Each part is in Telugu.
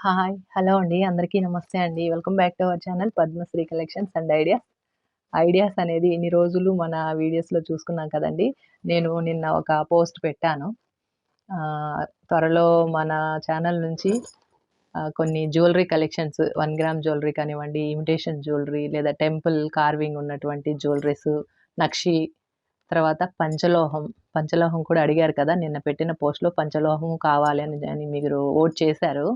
హాయ్ హలో అండి. అందరికీ నమస్తే అండి. Welcome back to our channel Padmasri collections and ideas. Ideas అనేది ఇన్ని రోజులు మన వీడియోస్లో చూసుకున్నాం కదండి. నేను నిన్న ఒక పోస్ట్ పెట్టాను. త్వరలో మన ఛానల్ నుంచి కొన్ని jewellery collections one gram jewellery కానివ్వండి ఇమిటేషన్ జ్యువెలరీ లేదా టెంపుల్ కార్వింగ్ ఉన్నటువంటి జ్యువెలరీస్ నక్షి తర్వాత పంచలోహం. పంచలోహం కూడా అడిగారు కదా నిన్న పెట్టిన పోస్ట్లో పంచలోహం కావాలి అని అని మీరు ఓట్ చేశారు.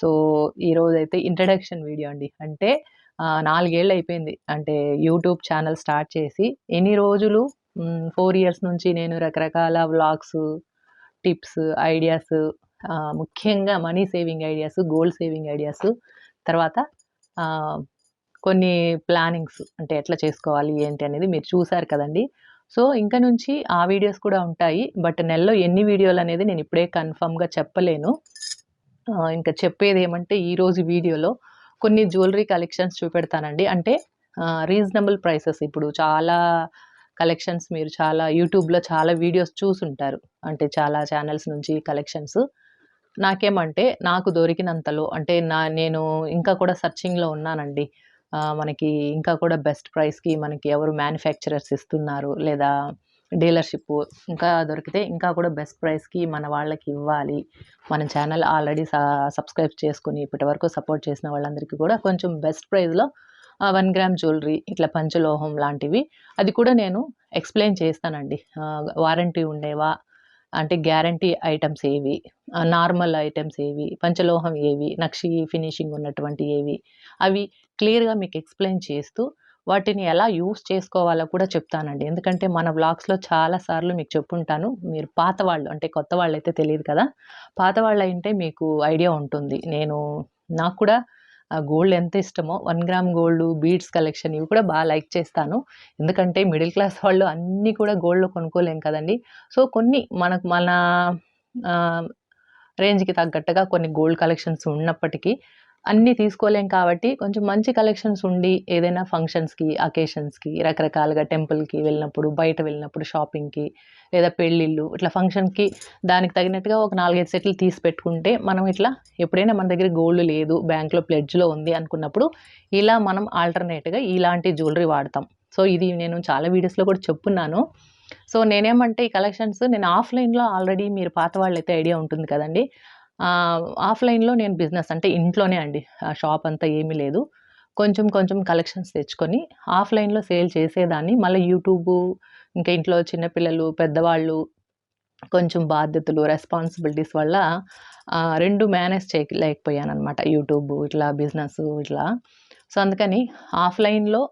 సో ఈరోజు అయితే ఇంట్రడక్షన్ వీడియో అండి. అంటే నాలుగేళ్ళు అయిపోయింది అంటే యూట్యూబ్ ఛానల్ స్టార్ట్ చేసి ఎన్ని రోజులు? ఫోర్ ఇయర్స్ నుంచి నేను రకరకాల వ్లాగ్స్ టిప్స్ ఐడియాస్ ముఖ్యంగా money saving ideas gold saving ideas తర్వాత కొన్ని ప్లానింగ్స్ అంటే ఎట్లా చేసుకోవాలి ఏంటి అనేది మీరు చూసారు కదండి. సో ఇంకా నుంచి ఆ వీడియోస్ కూడా ఉంటాయి. బట్ నెలలో ఎన్ని వీడియోలు అనేది నేను ఇప్పుడే కన్ఫర్మ్గా చెప్పలేను. ఇంకా చెప్పేది ఏమంటే ఈరోజు వీడియోలో కొన్ని జ్యువెలరీ కలెక్షన్స్ చూపెడతానండి. అంటే రీజనబుల్ ప్రైసెస్. ఇప్పుడు చాలా కలెక్షన్స్ మీరు చాలా యూట్యూబ్లో చాలా వీడియోస్ చూసుంటారు. అంటే చాలా ఛానల్స్ నుంచి కలెక్షన్స్. నాకేమంటే నాకు దొరికినంతలో అంటే నా నేను ఇంకా కూడా సర్చింగ్లో ఉన్నానండి. మనకి ఇంకా కూడా బెస్ట్ ప్రైస్కి మనకి ఎవరు మ్యానుఫ్యాక్చరర్స్ ఇస్తున్నారు లేదా డీలర్షిప్ ఇంకా దొరికితే ఇంకా కూడా బెస్ట్ ప్రైస్కి మన వాళ్ళకి ఇవ్వాలి. మన ఛానల్ ఆల్రెడీ సబ్స్క్రైబ్ చేసుకుని ఇప్పటి వరకు సపోర్ట్ చేసిన వాళ్ళందరికీ కూడా కొంచెం బెస్ట్ ప్రైస్లో వన్ గ్రామ్ జ్యువెలరీ ఇట్లా పంచలోహం లాంటివి అది కూడా నేను ఎక్స్ప్లెయిన్ చేస్తానండి. వారంటీ ఉండేవా? అంటే గ్యారంటీ ఐటమ్స్ ఏవి? నార్మల్ ఐటమ్స్ ఏవి? పంచలోహం ఏవి? నక్షి ఫినిషింగ్ ఉన్నటువంటి ఏవి? అవి క్లియర్గా మీకు ఎక్స్ప్లెయిన్ చేస్తూ వాటిని ఎలా యూస్ చేసుకోవాలో కూడా చెప్తానండి. ఎందుకంటే మన బ్లాగ్స్లో చాలా సార్లు మీకు చెప్పుంటాను. మీరు పాత వాళ్ళు అంటే కొత్త వాళ్ళు అయితే తెలియదు కదా. పాత వాళ్ళు అయితే మీకు ఐడియా ఉంటుంది. నేను నాకు కూడా గోల్డ్ ఎంత ఇష్టమో one gram gold beads collection ఇవి కూడా బాగా లైక్ చేస్తాను. ఎందుకంటే మిడిల్ క్లాస్ వాళ్ళు అన్నీ కూడా గోల్డ్లో కొనుక్కోలేం కదండి. సో కొన్ని మనకు మన రేంజ్కి తగ్గట్టుగా కొన్ని గోల్డ్ కలెక్షన్స్ ఉన్నప్పటికీ అన్నీ తీసుకోలేం కాబట్టి కొంచెం మంచి కలెక్షన్స్ ఉండి ఏదైనా ఫంక్షన్స్కి అకేషన్స్కి రకరకాలుగా టెంపుల్కి వెళ్ళినప్పుడు బయట వెళ్ళినప్పుడు షాపింగ్కి లేదా పెళ్ళిళ్ళు ఇట్లా ఫంక్షన్కి దానికి తగినట్టుగా ఒక నాలుగైదు సెట్లు తీసి పెట్టుకుంటే మనం ఇట్లా ఎప్పుడైనా మన దగ్గర గోల్డ్ లేదు బ్యాంక్లో ప్లెడ్జ్లో ఉంది అనుకున్నప్పుడు ఇలా మనం ఆల్టర్నేట్గా ఇలాంటి జ్యువెలరీ వాడతాం. సో ఇది నేను చాలా వీడియోస్లో కూడా చెప్పున్నాను. సో నేనేమంటే ఈ కలెక్షన్స్ నేను ఆఫ్లైన్లో ఆల్రెడీ మీరు పాత వాళ్ళైతే ఐడియా ఉంటుంది కదండి. ఆఫ్లైన్లో నేను బిజినెస్ అంటే ఇంట్లోనే అండి. ఆ షాప్ అంతా ఏమీ లేదు. కొంచెం కొంచెం కలెక్షన్స్ తెచ్చుకొని ఆఫ్లైన్లో సేల్ చేసేదాన్ని. మళ్ళీ యూట్యూబ్ ఇంకా ఇంట్లో చిన్నపిల్లలు పెద్దవాళ్ళు కొంచెం బాధ్యతలు రెస్పాన్సిబిలిటీస్ వల్ల రెండు మేనేజ్ చేయలేకపోయాను అనమాట యూట్యూబ్ ఇట్లా బిజినెస్ ఇట్లా. సో అందుకని ఆఫ్లైన్లో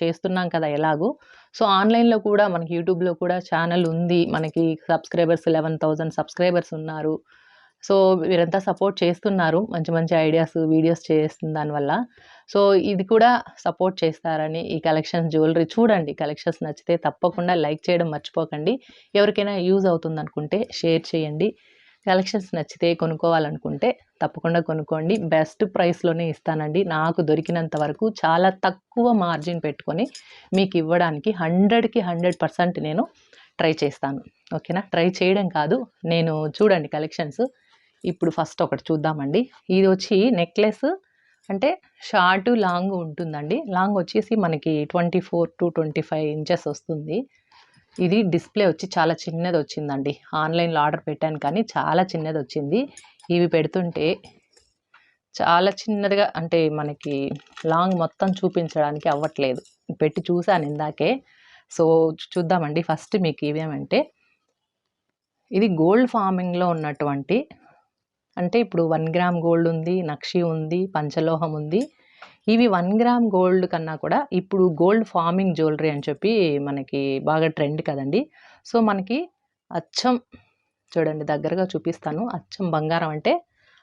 చేస్తున్నాం కదా ఎలాగో. సో ఆన్లైన్లో కూడా మనకి యూట్యూబ్లో కూడా ఛానల్ ఉంది. మనకి సబ్స్క్రైబర్స్ లెవెన్ థౌజండ్ సబ్స్క్రైబర్స్ ఉన్నారు. సో వీరంతా సపోర్ట్ చేస్తున్నారు. మంచి మంచి ఐడియాస్ వీడియోస్ చేస్తుంది దానివల్ల సో ఇది కూడా సపోర్ట్ చేస్తారని ఈ కలెక్షన్స్ జ్యువెలరీ చూడండి. కలెక్షన్స్ నచ్చితే తప్పకుండా లైక్ చేయడం మర్చిపోకండి. ఎవరికైనా యూజ్ అవుతుంది అనుకుంటే షేర్ చేయండి. కలెక్షన్స్ నచ్చితే కొనుక్కోవాలనుకుంటే తప్పకుండా కొనుక్కోండి. బెస్ట్ ప్రైస్లోనే ఇస్తానండి. నాకు దొరికినంత వరకు చాలా తక్కువ మార్జిన్ పెట్టుకొని మీకు ఇవ్వడానికి హండ్రెడ్కి హండ్రెడ్ పర్సెంట్ నేను ట్రై చేస్తాను. ఓకేనా? ట్రై చేయడం కాదు. నేను చూడండి కలెక్షన్స్. ఇప్పుడు ఫస్ట్ ఒకటి చూద్దామండి. ఇది వచ్చి నెక్లెస్ అంటే షార్ట్ లాంగ్ ఉంటుందండి. లాంగ్ వచ్చేసి మనకి twenty four to twenty five inches వస్తుంది. ఇది డిస్ప్లే వచ్చి చాలా చిన్నది వచ్చిందండి. ఆన్లైన్లో ఆర్డర్ పెట్టాను కానీ చాలా చిన్నది వచ్చింది. ఇవి పెడుతుంటే చాలా చిన్నదిగా అంటే మనకి లాంగ్ మొత్తం చూపించడానికి అవ్వట్లేదు. పెట్టి చూశాను ఇందాకే. సో చూద్దామండి ఫస్ట్ మీకు ఇవేమంటే ఇది గోల్డ్ ఫార్మింగ్లో ఉన్నటువంటి అంటే ఇప్పుడు వన్ గ్రామ్ గోల్డ్ ఉంది నక్షి ఉంది పంచలోహం ఉంది. ఇవి వన్ గ్రామ్ గోల్డ్ కన్నా కూడా ఇప్పుడు గోల్డ్ ఫార్మింగ్ జ్యువెలరీ అని చెప్పి మనకి బాగా ట్రెండ్ కదండి. సో మనకి అచ్చం చూడండి దగ్గరగా చూపిస్తాను. అచ్చం బంగారం అంటే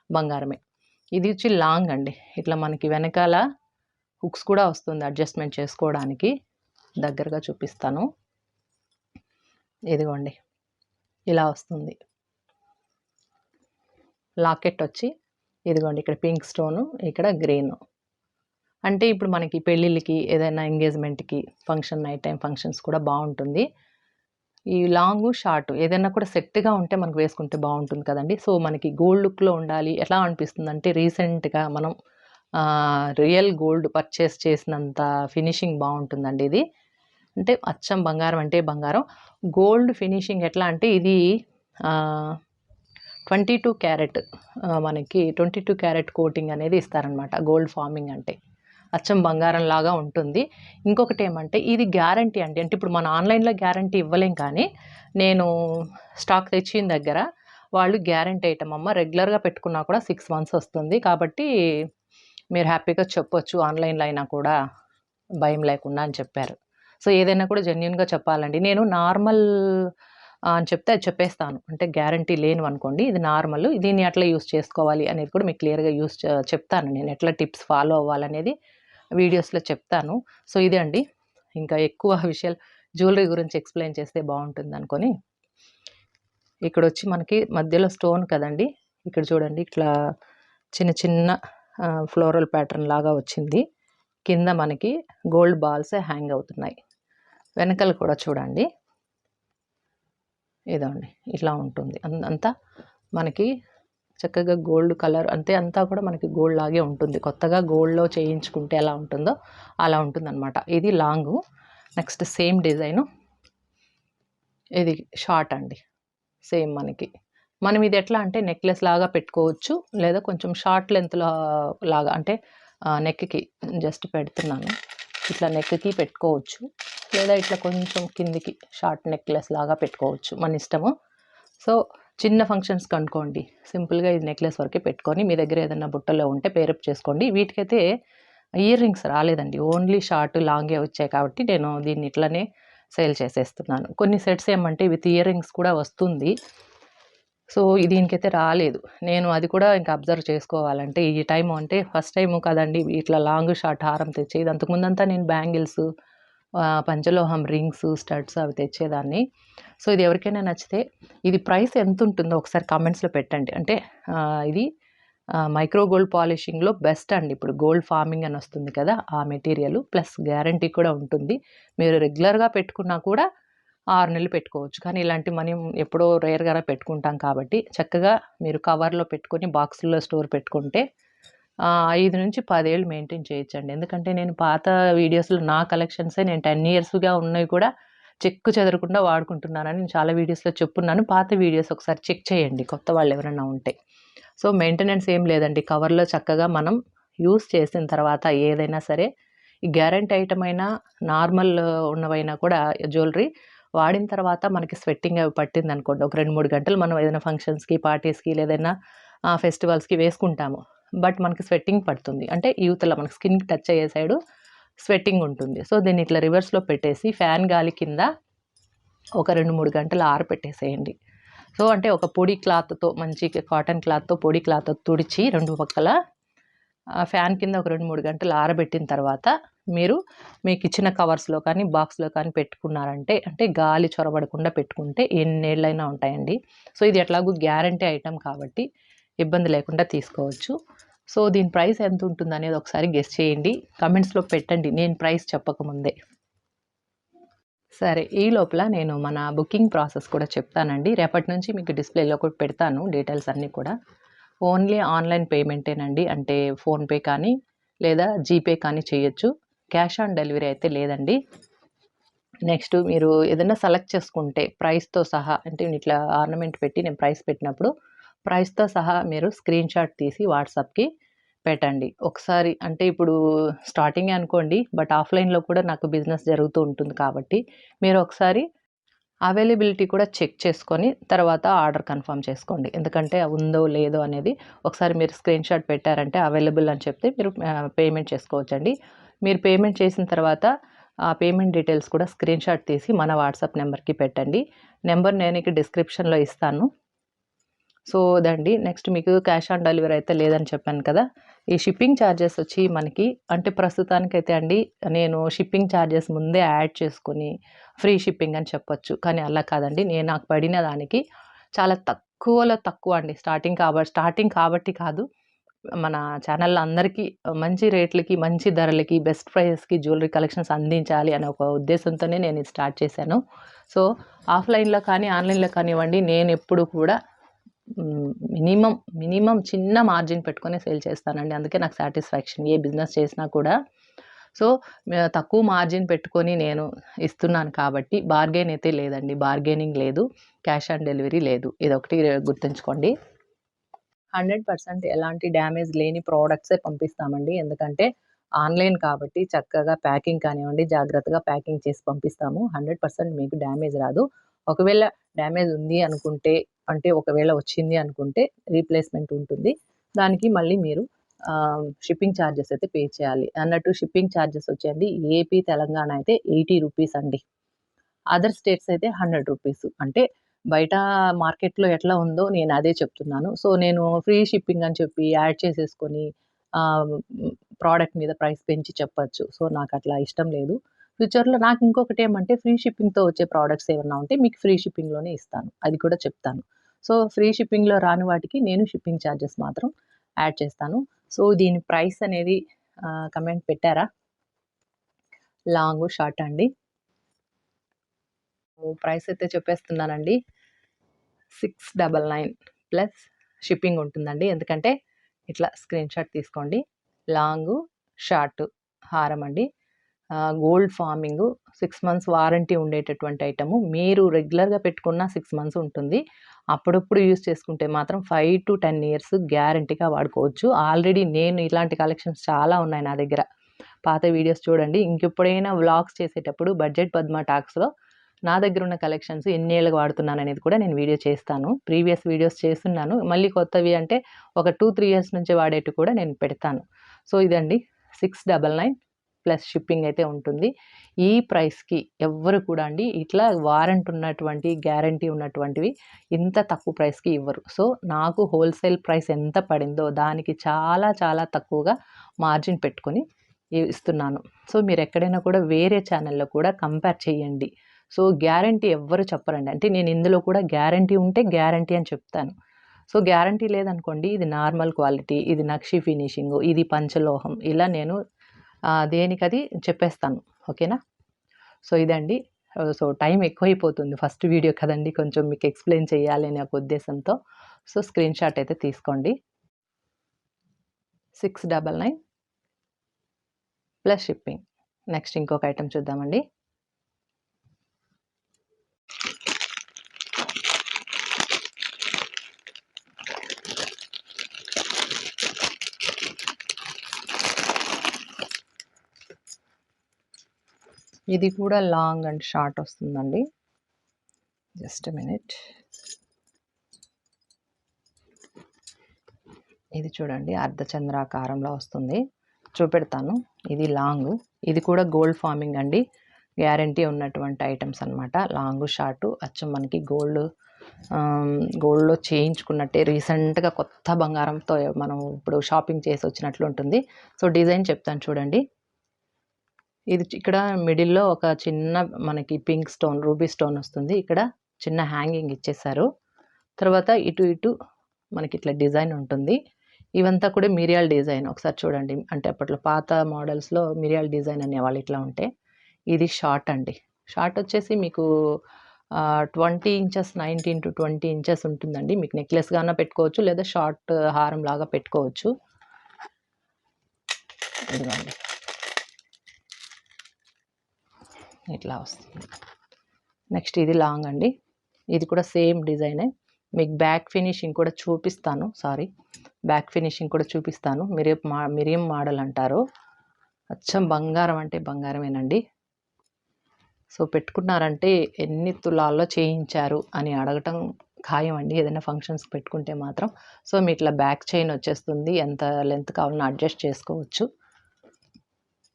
బంగారమే. ఇది వచ్చి లాంగ్ అండి. ఇట్లా మనకి వెనకాల హుక్స్ కూడా వస్తుంది అడ్జస్ట్మెంట్ చేసుకోవడానికి. దగ్గరగా చూపిస్తాను. ఇదిగోండి. ఇలా వస్తుంది. లాకెట్ వచ్చి ఇదిగోండి ఇక్కడ పింక్ స్టోను ఇక్కడ గ్రీన్ అంటే ఇప్పుడు మనకి పెళ్ళిళ్ళకి ఏదైనా ఎంగేజ్మెంట్కి ఫంక్షన్ నైట్ టైం ఫంక్షన్స్ కూడా బాగుంటుంది ఈ లాంగు, షార్ట్ ఏదైనా కూడా సెట్‌గా ఉంటే మనకు వేసుకుంటే బాగుంటుంది కదండీ! సో, మనకి గోల్డ్ లుక్‌లో ఉండాలి. ఎలా అనిపిస్తుందంటే రీసెంట్‌గా మనం రియల్ గోల్డ్ పర్చేస్ చేసినంత ఫినిషింగ్ బాగుంటుందండి ఇది. అంటే అచ్చం బంగారం అంటే బంగారం. గోల్డ్ ఫినిషింగ్ ఎట్లా అంటే ఇది ట్వంటీ టూ క్యారెట్ మనకి ట్వంటీ టూ క్యారెట్ కోటింగ్ అనేది ఇస్తారనమాట. గోల్డ్ ఫార్మింగ్ అంటే. అచ్చం బంగారంలాగా ఉంటుంది. ఇంకొకటి ఏమంటే ఇది గ్యారంటీ అండి. అంటే ఇప్పుడు మన ఆన్‌లైన్‌లో గ్యారంటీ ఇవ్వలేం కానీ, నేను స్టాక్ తెచ్చిన దగ్గర వాళ్ళు గ్యారంటీ ఐటమ్ అమ్మ రెగ్యులర్‌గా పెట్టుకున్నా కూడా సిక్స్ మంత్స్ వస్తుంది. కాబట్టి మీరు హ్యాపీగా చెప్పొచ్చు ఆన్‌లైన్‌లో అయినా కూడా భయం లేకుండా అని చెప్పారు. సో, ఏదైనా కూడా జెన్యున్గా చెప్పాలండి. నేను నార్మల్ అని చెప్తే అది చెప్పేస్తాను. అంటే గ్యారంటీ లేనివనుకోండి ఇది నార్మల్. దీన్ని ఎట్లా యూజ్ చేసుకోవాలి అనేది కూడా మీకు క్లియర్‌గా యూజ్ చెప్తాను నేను. ఎట్లా టిప్స్ ఫాలో అవ్వాలనేది వీడియోస్‌లో చెప్తాను. సో, ఇదే అండి. ఇంకా ఎక్కువ విషయాలు జ్యువెలరీ గురించి ఎక్స్‌ప్లెయిన్ చేస్తే బాగుంటుందనుకోని ఇక్కడ వచ్చి మనకి మధ్యలో స్టోన్ కదండి ఇక్కడ చూడండి ఇట్లా చిన్న చిన్న ఫ్లోరల్ ప్యాటర్న్ లాగా వచ్చింది. కింద మనకి గోల్డ్ బాల్సే హ్యాంగ్ అవుతున్నాయి. వెనకలు కూడా చూడండి. ఇదండి. ఇట్లా ఉంటుంది. అంతా మనకి చక్కగా గోల్డ్ కలర్ అంతే అంతా కూడా మనకి గోల్డ్ లాగే ఉంటుంది. కొత్తగా గోల్డ్‌లో చేయించుకుంటే ఎలా ఉంటుందో అలా ఉంటుందనమాట. ఇది లాంగు. Next same design. ఇది షార్ట్ అండి. సేమ్ మనకి. మనం ఇది ఎట్లా అంటే నెక్లెస్ లాగా పెట్టుకోవచ్చు. లేదా కొంచెం షార్ట్ లెంగ్త్‌లో లాగా అంటే నెక్‌కి జస్ట్ పెడుతున్నాను. ఇట్లా నెక్‌కి పెట్టుకోవచ్చు. లేదా ఇట్లా కొంచెం కిందికి షార్ట్ నెక్లెస్ లాగా పెట్టుకోవచ్చు. మన ఇష్టము. సో, చిన్న ఫంక్షన్స్ కనుక్కోండి సింపుల్‌గా ఇది నెక్లెస్ వరకే పెట్టుకొని మీ దగ్గర ఏదైనా బుట్టలో ఉంటే పేరప్ చేసుకోండి. వీటికైతే ఇయర్ రింగ్స్ రాలేదండి. ఓన్లీ షార్ట్, లాంగే వచ్చాయి కాబట్టి నేను దీన్ని ఇట్లనే సేల్ చేసేస్తున్నాను. కొన్ని సెట్స్ ఏమంటే విత్ ఇయర్ రింగ్స్ కూడా వస్తుంది. సో, దీనికైతే రాలేదు. నేను అది కూడా ఇంకా అబ్జర్వ్ చేసుకోవాలంటే ఈ టైం అంటే ఫస్ట్ టైము కదండీ! ఇట్లా లాంగ్, షార్ట్ హారం తెచ్చేది. అంతకుముందంతా నేను బ్యాంగిల్స్ పంచలోహం రింగ్స్, స్టడ్స్ అవి తెచ్చేదాన్ని. సో, ఇది ఎవరికైనా నచ్చితే ఇది ప్రైస్ ఎంతుంటుందో ఒకసారి కామెంట్స్‌లో పెట్టండి. అంటే ఇది మైక్రో గోల్డ్ పాలిషింగ్‌లో బెస్ట్ అండి. ఇప్పుడు గోల్డ్ ఫార్మింగ్ అని వస్తుంది కదా! ఆ మెటీరియల్ ప్లస్ గ్యారంటీ కూడా ఉంటుంది. మీరు రెగ్యులర్‌గా పెట్టుకున్నా కూడా ఆరు నెలలు పెట్టుకోవచ్చు. కానీ ఇలాంటి మనం ఎప్పుడో రేర్గా పెట్టుకుంటాం కాబట్టి చక్కగా మీరు కవర్‌లో పెట్టుకొని బాక్సుల్లో స్టోర్ పెట్టుకుంటే ఐదు నుంచి పదేళ్ళు మెయింటైన్ చేయొచ్చండి. ఎందుకంటే నేను పాత వీడియోస్‌లో నా కలెక్షన్సే నేను 10 ఇయర్స్‌గా ఉన్నవి కూడా చెక్కు చెదరకుండా వాడుకుంటున్నానని నేను చాలా వీడియోస్‌లో చెప్పున్నాను. పాత వీడియోస్ ఒకసారి చెక్ చేయండి కొత్త వాళ్ళు ఎవరైనా ఉంటే. సో, మెయింటెనెన్స్ ఏం లేదండి. కవర్‌లో చక్కగా మనం యూస్ చేసిన తర్వాత ఏదైనా సరే ఈ గ్యారంటీ ఐటమ్ అయినా, నార్మల్ ఉన్నవైనా కూడా జ్యువెలరీ వాడిన తర్వాత మనకి స్వెట్టింగ్ అవి పట్టిందనుకోండి. ఒక 2, 3 గంటలు మనం ఏదైనా ఫంక్షన్స్‌కి, పార్టీస్‌కి లేదైనా ఫెస్టివల్స్‌కి వేసుకుంటాము. బట్ మనకి స్వెట్టింగ్ పడుతుంది. అంటే యూత్లో మనకి స్కిన్‌కి టచ్ అయ్యే సైడు స్వెట్టింగ్ ఉంటుంది. సో, దీన్ని ఇట్లా రివర్స్‌లో పెట్టేసి ఫ్యాన్ గాలి కింద ఒక 2, 3 గంటలు ఆరపెట్టేసేయండి. సో, అంటే ఒక పొడి క్లాత్‌తో మంచి కాటన్ క్లాత్‌తో పొడి క్లాత్‌తో తుడిచి రెండు పక్కల ఫ్యాన్ కింద ఒక 2, 3 గంటలు ఆరబెట్టిన తర్వాత మీరు మీకు ఇచ్చిన కవర్స్‌లో కానీ, బాక్స్‌లో కానీ పెట్టుకున్నారంటే అంటే గాలి చొరబడకుండా పెట్టుకుంటే ఎన్నేళ్ళైనా ఉంటాయండి. సో, ఇది ఎట్లాగూ గ్యారంటీ ఐటెమ్ కాబట్టి ఇబ్బంది లేకుండా తీసుకోవచ్చు. సో, దీని ప్రైస్ ఎంత ఉంటుందనేది ఒకసారి గెస్ట్ చేయండి. కమెంట్స్లో పెట్టండి. నేను ప్రైస్ చెప్పకముందే. సరే. ఈ లోపల నేను మన బుకింగ్ ప్రాసెస్ కూడా చెప్తానండి. రేపటి నుంచి మీకు డిస్‌ప్లేలో కూడా పెడతాను డీటెయిల్స్ అన్నీ కూడా. ఓన్లీ ఆన్‌లైన్ పేమెంటేనండి. అంటే ఫోన్‌పే కానీ, లేదా జీపే కానీ చేయొచ్చు. క్యాష్ ఆన్ డెలివరీ అయితే లేదండి. నెక్స్ట్ మీరు ఏదైనా సెలెక్ట్ చేసుకుంటే ప్రైస్‌తో సహా అంటే ఇట్లా ఆర్నమెంట్ పెట్టి నేను ప్రైస్ పెట్టినప్పుడు ప్రైస్‌తో సహా మీరు స్క్రీన్‌షాట్ తీసి వాట్సాప్‌కి పెట్టండి. ఒకసారి అంటే ఇప్పుడు స్టార్టింగ్ అనుకోండి. బట్ ఆఫ్‌లైన్‌లో కూడా నాకు బిజినెస్ జరుగుతూ ఉంటుంది కాబట్టి మీరు ఒకసారి అవైలబిలిటీ కూడా చెక్ చేసుకొని తర్వాత ఆర్డర్ కన్ఫర్మ్ చేసుకోండి. ఎందుకంటే ఉందో లేదో అనేది ఒకసారి మీరు స్క్రీన్‌షాట్ పెట్టారంటే అవైలబుల్ అని చెప్తే మీరు పేమెంట్ చేసుకోవచ్చండి. మీరు పేమెంట్ చేసిన తర్వాత ఆ పేమెంట్ డీటెయిల్స్ కూడా స్క్రీన్‌షాట్ తీసి మన వాట్సాప్ నెంబర్‌కి పెట్టండి. నెంబర్ నేను ఇక్కడ డిస్క్రిప్షన్‌లో ఇస్తాను. సో, అదండి. నెక్స్ట్ మీకు క్యాష్ ఆన్ డెలివరీ అయితే లేదని చెప్పాను కదా! ఈ షిప్పింగ్ ఛార్జెస్ వచ్చి మనకి అంటే ప్రస్తుతానికైతే అండి నేను షిప్పింగ్ ఛార్జెస్ ముందే యాడ్ చేసుకొని ఫ్రీ షిప్పింగ్ అని చెప్పొచ్చు. కానీ అలా కాదండి. నేను నాకు పడిన దానికి చాలా తక్కువలో తక్కువ అండి. స్టార్టింగ్ కాబట్టి స్టార్టింగ్ కాబట్టి కాదు. మన ఛానల్‌లో అందరికీ మంచి రేట్లకి, మంచి ధరలకి, బెస్ట్ ప్రైజెస్‌కి జ్యువెలరీ కలెక్షన్స్ అందించాలి అనే ఒక ఉద్దేశంతోనే నేను ఇది స్టార్ట్ చేశాను. సో, ఆఫ్‌లైన్‌లో కానీ, ఆన్‌లైన్‌లో కానివ్వండి నేను ఎప్పుడు కూడా మినిమం మినిమమ్, మినిమమ్ చిన్న మార్జిన్ పెట్టుకొని సేల్ చేస్తానండి. అందుకే నాకు సాటిస్ఫాక్షన్ ఏ బిజినెస్ చేసినా కూడా. సో, తక్కువ మార్జిన్ పెట్టుకొని నేను ఇస్తున్నాను కాబట్టి బార్గెన్ అయితే లేదండి. బార్గెనింగ్ లేదు. క్యాష్ ఆన్ డెలివరీ లేదు. ఇదొకటి గుర్తుంచుకోండి. 100% ఎలాంటి డ్యామేజ్ లేని ప్రోడక్ట్సే పంపిస్తామండి. ఎందుకంటే ఆన్‌లైన్ కాబట్టి చక్కగా ప్యాకింగ్ కానివ్వండి, జాగ్రత్తగా ప్యాకింగ్ చేసి పంపిస్తాము. 100% మీకు డ్యామేజ్ రాదు. ఒకవేళ డ్యామేజ్ ఉంది అనుకుంటే, అంటే ఒకవేళ వచ్చింది అనుకుంటే రీప్లేస్‌మెంట్ ఉంటుంది. దానికి మళ్ళీ మీరు షిప్పింగ్ ఛార్జెస్ అయితే పే చేయాలి. అన్నట్టు షిప్పింగ్ చార్జెస్ వచ్చేయండి ఏపీ, తెలంగాణ అయితే ఎయిటీ రూపీస్ అండి. అదర్ స్టేట్స్ అయితే హండ్రెడ్ రూపీస్ అంటే బయట మార్కెట్‌లో ఎట్లా ఉందో నేను అదే చెప్తున్నాను. సో, నేను ఫ్రీ షిప్పింగ్ అని చెప్పి యాడ్ చేసేసుకొని ప్రోడక్ట్ మీద ప్రైస్ పెంచి చెప్పచ్చు సో, నాకు అట్లా ఇష్టం లేదు. ఫ్యూచర్‌లో నాకు ఇంకొకటి ఏమంటే ఫ్రీ షిప్పింగ్‌తో వచ్చే ప్రోడక్ట్స్ ఏమన్నా ఉంటే మీకు ఫ్రీ షిప్పింగ్‌లోనే ఇస్తాను. అది కూడా చెప్తాను. సో, ఫ్రీ షిప్పింగ్‌లో రాని వాటికి నేను షిప్పింగ్ ఛార్జెస్ మాత్రం యాడ్ చేస్తాను. సో, దీని ప్రైస్ అనేది కమెంట్ పెట్టారా? లాంగ్ షార్ట్ అండి? ప్రైస్ అయితే చెప్పేస్తున్నానండి. 699 ప్లస్ షిప్పింగ్ ఉంటుందండి. ఎందుకంటే ఇట్లా స్క్రీన్‌షాట్ తీసుకోండి. లాంగు, షార్ట్ హారం అండి. Gold forming six months warranty ఉండేటటువంటి ఐటము మీరు రెగ్యులర్‌గా పెట్టుకున్న సిక్స్ మంత్స్ ఉంటుంది. అప్పుడప్పుడు యూస్ చేసుకుంటే మాత్రం 5-10 ఇయర్స్ గ్యారంటీగా వాడుకోవచ్చు. ఆల్రెడీ నేను ఇలాంటి కలెక్షన్స్ చాలా ఉన్నాయి నా దగ్గర. పాత వీడియోస్ చూడండి. ఇంకెప్పుడైనా వ్లాగ్స్ చేసేటప్పుడు బడ్జెట్ పద్మ టాక్స్‌లో నా దగ్గర ఉన్న కలెక్షన్స్ ఎన్నిళ్ళకు వాడుతున్నాను అనేది కూడా నేను వీడియో చేస్తాను. ప్రీవియస్ వీడియోస్ చేస్తున్నాను మళ్ళీ కొత్తవి అంటే ఒక 2, 3 ఇయర్స్ నుంచి వాడేటివి కూడా నేను పెడతాను. సో, ఇదండి 699 ప్లస్ షిప్పింగ్ అయితే ఉంటుంది. ఈ ప్రైస్‌కి ఎవ్వరు కూడా అండి ఇట్లా వారంట్ ఉన్నటువంటి, గ్యారంటీ ఉన్నటువంటివి ఇంత తక్కువ ప్రైస్‌కి ఇవ్వరు. సో, నాకు హోల్‌సేల్ ప్రైస్ ఎంత పడిందో దానికి చాలా చాలా తక్కువగా మార్జిన్ పెట్టుకొని ఇస్తున్నాను. సో, మీరు ఎక్కడైనా కూడా వేరే ఛానల్లో కూడా కంపేర్ చేయండి. సో, గ్యారంటీ ఎవ్వరు చెప్పరండి. అంటే నేను ఇందులో కూడా గ్యారంటీ ఉంటే గ్యారంటీ అని చెప్తాను. సో, గ్యారంటీ లేదనుకోండి ఇది నార్మల్ క్వాలిటీ, ఇది నక్షి ఫినిషింగు, ఇది పంచలోహం ఇలా నేను దేనికది చెప్పేస్తాను. ఓకేనా? సో, ఇదండి. సో, టైం ఎక్కువైపోతుంది. ఫస్ట్ వీడియో కదండి కొంచెం మీకు ఎక్స్‌ప్లెయిన్ చేయాలి అనే ఒక ఉద్దేశంతో. సో, స్క్రీన్‌షాట్ అయితే తీసుకోండి. 699 ప్లస్ షిప్పింగ్. నెక్స్ట్ ఇంకొక ఐటెమ్ చూద్దామండి. ఇది కూడా లాంగ్ అండ్ షార్ట్ వస్తుందండి. Just minute. ఇది చూడండి అర్ధచంద్రాకారంలో వస్తుంది. చూపెడతాను. ఇది లాంగ్ ఇది కూడా గోల్డ్ ఫార్మింగ్ అండి. గ్యారంటీ ఉన్నటువంటి ఐటమ్స్ అనమాట. లాంగు, షార్టు అచ్చం మనకి గోల్డ్ గోల్డ్‌లో చేయించుకున్నట్టే రీసెంట్‌గా కొత్త బంగారంతో మనం ఇప్పుడు షాపింగ్ చేసి వచ్చినట్లు ఉంటుంది. సో, డిజైన్ చెప్తాను చూడండి. ఇది ఇక్కడ మిడిల్‌లో ఒక చిన్న మనకి పింక్ స్టోన్, రూబీ స్టోన్ వస్తుంది. ఇక్కడ చిన్న హ్యాంగింగ్ ఇచ్చేసారు తర్వాత ఇటు ఇటు మనకి ఇట్లా డిజైన్ ఉంటుంది. ఇవంతా కూడా మిరియాల్ డిజైన్ ఒకసారి చూడండి. అంటే అప్పట్లో పాత మోడల్స్‌లో మిరియాల్ డిజైన్ అనేవాళ్ళు ఇట్లా ఉంటే. ఇది షార్ట్ అండి. షార్ట్ వచ్చేసి మీకు twenty inches nineteen to twenty inches ఉంటుందండి. మీకు నెక్లెస్‌గా పెట్టుకోవచ్చు. లేదా షార్ట్ హారం లాగా పెట్టుకోవచ్చు. ఇదిగోండి. ఇట్లా వస్తుంది. నెక్స్ట్ ఇది లాంగ్ అండి. ఇది కూడా సేమ్ డిజైనే. మీకు బ్యాక్ ఫినిషింగ్ కూడా చూపిస్తాను. సారీ. బ్యాక్ ఫినిషింగ్ కూడా చూపిస్తాను. మిరియప్ మా మిరియం మోడల్ అంటారు. అచ్చం బంగారం అంటే బంగారమేనండి. సో, పెట్టుకున్నారంటే ఎన్ని తులాల్లో చేయించారు అని అడగటం ఖాయం అండి. ఏదైనా ఫంక్షన్స్ పెట్టుకుంటే మాత్రం. సో, మీ ఇట్లా బ్యాక్ చైన్ వచ్చేస్తుంది. ఎంత లెంత్ కావాలన్నా అడ్జస్ట్ చేసుకోవచ్చు.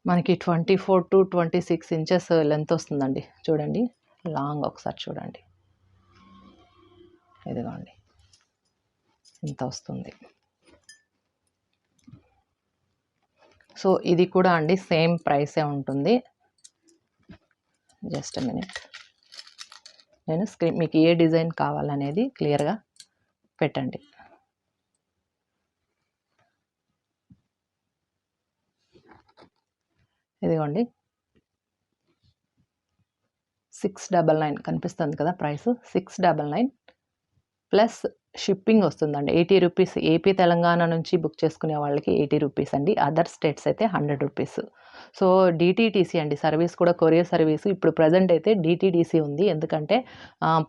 మనకి 24-26 ఇంచెస్ లెంత్ వస్తుందండి. చూడండి. లాంగ్ ఒకసారి చూడండి. ఇదిగోండి. ఇంత వస్తుంది. సో, ఇది కూడా అండి సేమ్ ప్రైసే ఉంటుంది. Just minute. నేను స్క్రీన్ మీకు ఏ డిజైన్ కావాలనేది క్లియర్‌గా పెట్టండి. ఇదిగోండి. సిక్స్ డబల్ నైన్ కనిపిస్తుంది కదా price six double nine plus shipping వస్తుందండి. ఎయిటీ రూపీస్ ఏపీ తెలంగాణ నుంచి బుక్ చేసుకునే వాళ్ళకి ఎయిటీ రూపీస్ అండి. అదర్ స్టేట్స్ అయితే హండ్రెడ్ రూపీస్. సో డిటీటీసీ అండి. సర్వీస్ కూడా కొరియర్ సర్వీస్. ఇప్పుడు ప్రజెంట్ అయితే డిటీడీసీ ఉంది. ఎందుకంటే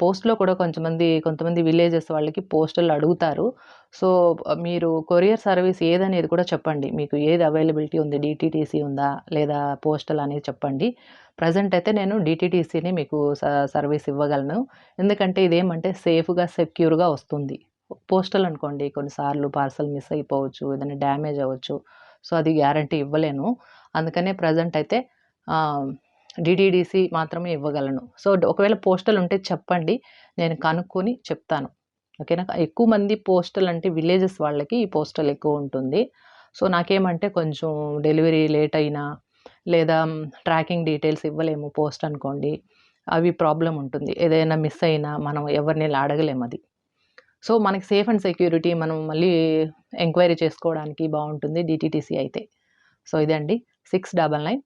పోస్ట్లో కూడా కొంతమంది కొంతమంది విలేజెస్ వాళ్ళకి పోస్టులు అడుగుతారు. సో మీరు కొరియర్ సర్వీస్ ఏదనేది కూడా చెప్పండి. మీకు ఏది అవైలబిలిటీ ఉంది? డిటీటీసీ ఉందా? లేదా పోస్టల్ అనేది చెప్పండి. ప్రజెంట్ అయితే నేను డిటీటీసీని మీకు సర్వీస్ ఇవ్వగలను. ఎందుకంటే ఇదేమంటే సేఫ్గా సెక్యూర్గా వస్తుంది. పోస్టల్ అనుకోండి కొన్నిసార్లు పార్సల్ మిస్ అయిపోవచ్చు ఏదైనా డ్యామేజ్ అవ్వచ్చు. సో అది గ్యారంటీ ఇవ్వలేను. అందుకనే ప్రజెంట్ అయితే డిటీడీసీ మాత్రమే ఇవ్వగలను. సో ఒకవేళ పోస్టల్ ఉంటే చెప్పండి. నేను కనుక్కొని చెప్తాను. ఓకేనా? ఎక్కువ మంది పోస్టల్ అంటే విలేజెస్ వాళ్ళకి ఈ పోస్టల్ ఎక్కువ ఉంటుంది. సో నాకేమంటే కొంచెం డెలివరీ లేట్ అయినా లేదా ట్రాకింగ్ డీటెయిల్స్ ఇవ్వలేము పోస్ట్ అనుకోండి అవి ప్రాబ్లం ఉంటుంది. ఏదైనా మిస్ అయినా మనం ఎవరిని అడగలేము అది. సో మనకి సేఫ్ అండ్ సెక్యూరిటీ మనం మళ్ళీ ఎంక్వైరీ చేసుకోవడానికి బాగుంటుంది డిటీటీసీ అయితే. సో ఇదండి. Six double nine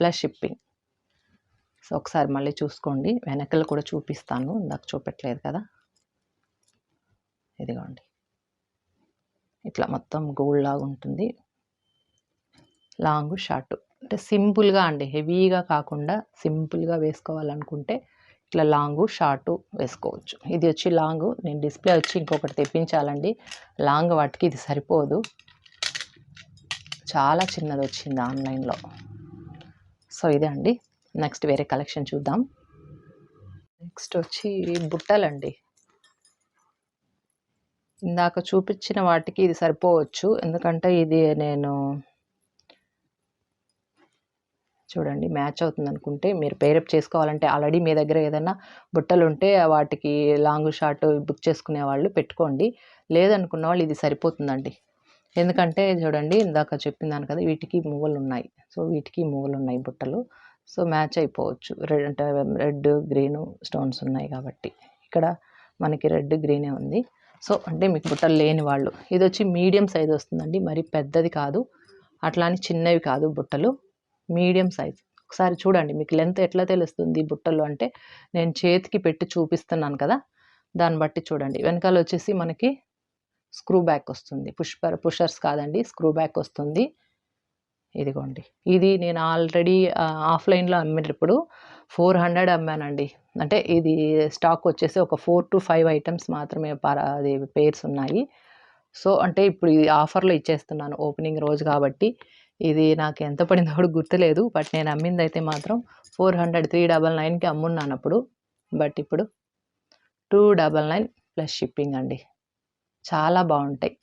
plus shipping. So ఒకసారి మళ్ళీ చూసుకోండి. వెనకలు కూడా చూపిస్తాను. ఇందాక చూపెట్టలేదు కదా. ఇదిగోండి. ఇట్లా మొత్తం గోల్డ్ లాగా ఉంటుంది. Long short. అంటే సింపుల్గా అండి హెవీగా కాకుండా సింపుల్గా వేసుకోవాలనుకుంటే ఇట్లా లాంగు షార్టు వేసుకోవచ్చు. ఇది వచ్చి లాంగ్ నేను డిస్ప్లే వచ్చి ఇంకొకటి తెప్పించాలండి. లాంగ్ వాటికి ఇది సరిపోదు. చాలా చిన్నది వచ్చింది ఆన్లైన్లో. సో ఇదే అండి. నెక్స్ట్ వేరే కలెక్షన్ చూద్దాం. నెక్స్ట్ వచ్చి బుట్టలండి. ఇందాక చూపించిన వాటికి ఇది సరిపోవచ్చు. ఎందుకంటే ఇది నేను చూడండి మ్యాచ్ అవుతుంది అనుకుంటే మీరు పేరప్ చేసుకోవాలంటే ఆల్రెడీ మీ దగ్గర ఏదైనా బుట్టలు ఉంటే వాటికి లాంగ్ షార్ట్ బుక్ చేసుకునే వాళ్ళు పెట్టుకోండి. లేదనుకున్న వాళ్ళు ఇది సరిపోతుందండి. ఎందుకంటే చూడండి ఇందాక చెప్పిందాను కదా వీటికి మూవలు ఉన్నాయి సో వీటికి మూవలు ఉన్నాయి బుట్టలు. సో మ్యాచ్ అయిపోవచ్చు. రెడ్ అంటే రెడ్ గ్రీన్ స్టోన్స్ ఉన్నాయి కాబట్టి. ఇక్కడ మనకి రెడ్ గ్రీనే ఉంది. సో అంటే మీకు బుట్టలు లేని వాళ్ళు. ఇది వచ్చి మీడియం సైజ్ వస్తుందండి. మరి పెద్దది కాదు. అట్లా అని చిన్నవి కాదు బుట్టలు. Medium size. ఒకసారి చూడండి మీకు లెంత్ ఎట్లా తెలుస్తుంది బుట్టలు అంటే నేను చేతికి పెట్టి చూపిస్తున్నాను కదా దాన్ని బట్టి చూడండి. వెనకాల వచ్చేసి మనకి స్క్రూ బ్యాక్ వస్తుంది. పుష్పర్ పుషర్స్ కాదండి స్క్రూ బ్యాక్ వస్తుంది. ఇదిగోండి. ఇది నేను ఆల్రెడీ ఆఫ్లైన్లో అమ్మినప్పుడు ఫోర్ హండ్రెడ్ అమ్మానండి. అంటే ఇది స్టాక్ వచ్చేసి ఒక ఫోర్ టు ఫైవ్ ఐటమ్స్ మాత్రమే అది పేర్స్ ఉన్నాయి. సో అంటే ఇప్పుడు ఇది ఆఫర్లో ఇచ్చేస్తున్నాను ఓపెనింగ్ రోజు కాబట్టి. ఇది నాకు ఎంత పడిందో కూడా గుర్తులేదు. బట్ నేను అమ్మింది అయితే మాత్రం ఫోర్ హండ్రెడ్ త్రీ డబల్ నైన్కి అమ్మున్నాను అప్పుడు. బట్ ఇప్పుడు two double nine plus shipping అండి. చాలా బాగుంటాయి.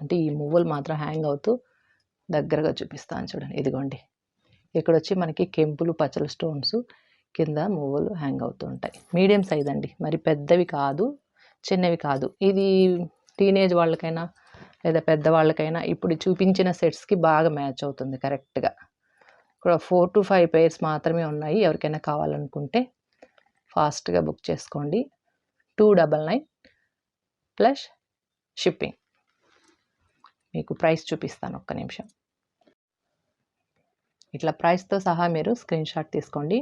అంటే ఈ మువ్వలు మాత్రం హ్యాంగ్ అవుతూ దగ్గరగా చూపిస్తాను చూడండి. ఇదిగోండి. ఇక్కడ వచ్చి మనకి కెంపులు పచ్చల స్టోన్స్ కింద మువ్వలు హ్యాంగ్ అవుతూ ఉంటాయి. మీడియం సైజ్ అండి. మరి పెద్దవి కాదు చిన్నవి కాదు. ఇది టీనేజ్ వాళ్ళకైనా లేదా పెద్దవాళ్ళకైనా ఇప్పుడు చూపించిన సెట్స్కి బాగా మ్యాచ్ అవుతుంది కరెక్ట్గా. ఇక్కడ ఫోర్ టు ఫైవ్ పేర్స్ మాత్రమే ఉన్నాయి. ఎవరికైనా కావాలనుకుంటే ఫాస్ట్గా బుక్ చేసుకోండి. Two double nine plus shipping. మీకు ప్రైస్ చూపిస్తాను ఒక్క నిమిషం. ఇట్లా ప్రైస్తో సహా మీరు స్క్రీన్ షాట్ తీసుకోండి.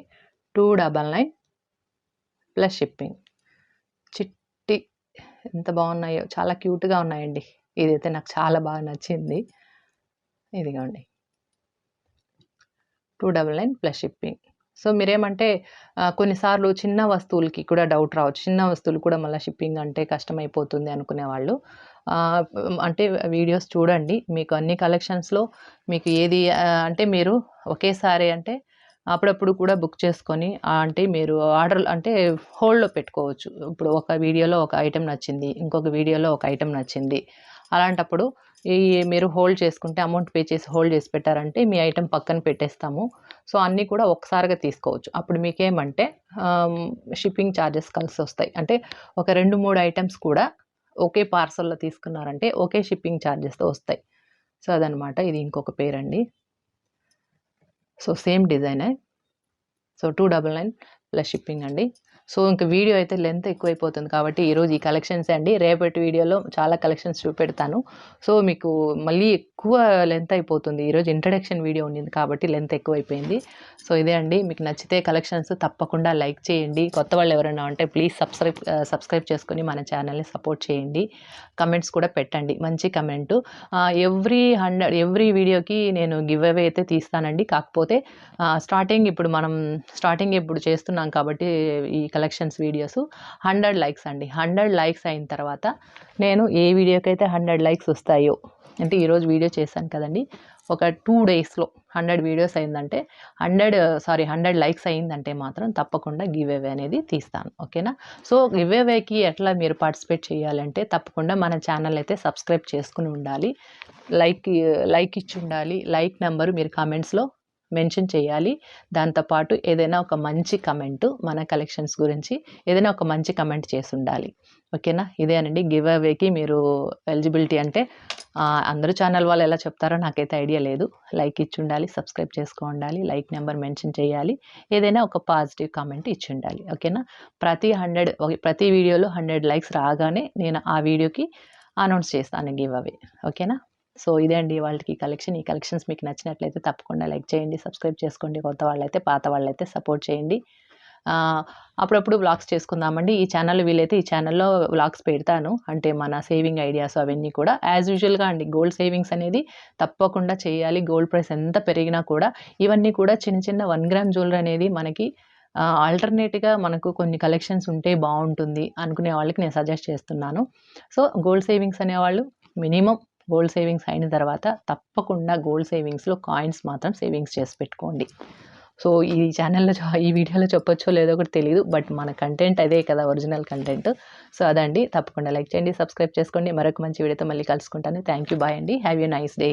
Two double nine plus shipping. చిట్టి ఎంత బాగున్నాయో చాలా క్యూట్గా ఉన్నాయండి. ఇదైతే నాకు చాలా బాగా నచ్చింది. ఇదిగోండి. Two double nine plus shipping. So మీరేమంటే కొన్నిసార్లు చిన్న వస్తువులకి కూడా డౌట్ రావచ్చు. చిన్న వస్తువులు కూడా మళ్ళీ షిప్పింగ్ అంటే కష్టమైపోతుంది అనుకునే వాళ్ళు. అంటే వీడియోస్ చూడండి. మీకు అన్ని కలెక్షన్స్లో మీకు ఏది అంటే మీరు ఒకేసారి అంటే అప్పుడప్పుడు కూడా బుక్ చేసుకొని అంటే మీరు ఆర్డర్ అంటే హోల్డ్లో పెట్టుకోవచ్చు. ఇప్పుడు ఒక వీడియోలో ఒక ఐటెం నచ్చింది ఇంకొక వీడియోలో ఒక ఐటెం నచ్చింది. అలాంటప్పుడు ఈ మీరు హోల్డ్ చేసుకుంటే అమౌంట్ పే చేసి హోల్డ్ చేసి పెట్టారంటే మీ ఐటెం పక్కన పెట్టేస్తాము. సో అన్నీ కూడా ఒకసారిగా తీసుకోవచ్చు. అప్పుడు మీకేమంటే షిప్పింగ్ ఛార్జెస్ కలిసి వస్తాయి. అంటే ఒక రెండు మూడు ఐటమ్స్ కూడా ఒకే పార్సల్లో తీసుకున్నారంటే ఒకే షిప్పింగ్ ఛార్జెస్తో వస్తాయి. సో అదనమాట. ఇది ఇంకొక పేరండి. So same డిజైనే. So two double nine plus shipping అండి. సో ఇంక వీడియో అయితే లెంత్ ఎక్కువైపోతుంది కాబట్టి ఈరోజు ఈ కలెక్షన్స్ అండి. రేపటి వీడియోలో చాలా కలెక్షన్స్ చూపెడతాను. సో మీకు మళ్ళీ ఎక్కువ లెంత్ అయిపోతుంది. ఈరోజు ఇంట్రడక్షన్ వీడియో ఉండింది కాబట్టి లెంత్ ఎక్కువైపోయింది. సో ఇదే అండి. మీకు నచ్చితే కలెక్షన్స్ తప్పకుండా లైక్ చేయండి. కొత్త వాళ్ళు ఎవరైనా ఉంటే ప్లీజ్ సబ్స్క్రైబ్ సబ్స్క్రైబ్ చేసుకొని మన ఛానల్ని సపోర్ట్ చేయండి. కమెంట్స్ కూడా పెట్టండి. మంచి కమెంటు. ఎవ్రీ హండ్రెడ్ ఎవ్రీ వీడియోకి నేను గివ్ అవే అయితే తీస్తానండి. కాకపోతే స్టార్టింగ్ ఇప్పుడు మనం స్టార్టింగ్ ఇప్పుడు చేస్తున్నాం కాబట్టి ఈ కలెక్షన్స్ వీడియోస్. హండ్రెడ్ లైక్స్ అండి. హండ్రెడ్ లైక్స్ అయిన తర్వాత నేను ఏ వీడియోకైతే హండ్రెడ్ లైక్స్ వస్తాయో అంటే ఈరోజు వీడియో చేశాను కదండి ఒక టూ డేస్లో హండ్రెడ్ వీడియోస్ అయిందంటే హండ్రెడ్ సారీ హండ్రెడ్ లైక్స్ అయిందంటే మాత్రం తప్పకుండా గివ్ అవే అనేది తీస్తాను. ఓకేనా? సో గివ్ అవేకి ఎట్లా మీరు పార్టిసిపేట్ చేయాలంటే తప్పకుండా మన ఛానల్ అయితే సబ్స్క్రైబ్ చేసుకుని ఉండాలి. లైక్ లైక్ ఇచ్చి ఉండాలి. లైక్ నెంబరు మీరు కామెంట్స్లో మెన్షన్ చేయాలి. దాంతోపాటు ఏదైనా ఒక మంచి కమెంట్ మన కలెక్షన్స్ గురించి ఏదైనా ఒక మంచి కమెంట్ చేసి ఉండాలి ఓకేనా ఇదేనండి గివ్ అవేకి మీరు ఎలిజిబిలిటీ అంటే అందరూ ఛానల్ వాళ్ళు ఎలా చెప్తారో నాకైతే ఐడియా లేదు. లైక్ ఇచ్చి ఉండాలి సబ్స్క్రైబ్ చేసుకో ఉండాలి లైక్ నెంబర్ మెన్షన్ చేయాలి ఏదైనా ఒక పాజిటివ్ కామెంట్ ఇచ్చి ఉండాలి. ఓకేనా? ప్రతి హండ్రెడ్ ప్రతి వీడియోలో హండ్రెడ్ లైక్స్ రాగానే నేను ఆ వీడియోకి అనౌన్స్ చేస్తాను గివ్ అవే. ఓకేనా? సో ఇదే అండి వాళ్ళకి కలెక్షన్. ఈ కలెక్షన్స్ మీకు నచ్చినట్లయితే తప్పకుండా లైక్ చేయండి సబ్స్క్రైబ్ చేసుకోండి. కొత్త వాళ్ళైతే పాత వాళ్ళైతే సపోర్ట్ చేయండి. అప్పుడప్పుడు వ్లాగ్స్ చేసుకుందామండి. ఈ ఛానల్ వీలైతే ఈ ఛానల్లో వ్లాగ్స్ పెడతాను. అంటే మన సేవింగ్ ఐడియాస్ అవన్నీ కూడా. యాజ్ యూజువల్గా అండి గోల్డ్ సేవింగ్స్ అనేది తప్పకుండా చేయాలి. గోల్డ్ ప్రైస్ ఎంత పెరిగినా కూడా. ఇవన్నీ కూడా చిన్న చిన్న వన్ గ్రామ్ జ్యువెలరీ అనేది మనకి ఆల్టర్నేట్గా మనకు కొన్ని కలెక్షన్స్ ఉంటే బాగుంటుంది అనుకునే వాళ్ళకి నేను సజెస్ట్ చేస్తున్నాను. సో గోల్డ్ సేవింగ్స్ అనేవాళ్ళు మినిమం గోల్డ్ సేవింగ్స్ అయిన తర్వాత తప్పకుండా గోల్డ్ సేవింగ్స్లో కాయిన్స్ మాత్రం సేవింగ్స్ చేసి పెట్టుకోండి. సో ఈ ఛానల్లో ఈ వీడియోలో చెప్పొచ్చో లేదో కూడా తెలియదు బట్ మన కంటెంట్ అదే కదా ఒరిజినల్ కంటెంట్ సో అదండి. తప్పకుండా లైక్ చేయండి సబ్స్క్రైబ్ చేసుకోండి. మరొక మంచి వీడియోతో మళ్ళీ కలుసుకుంటాను. థ్యాంక్ యూ బాయ్ అండి. Have you nice day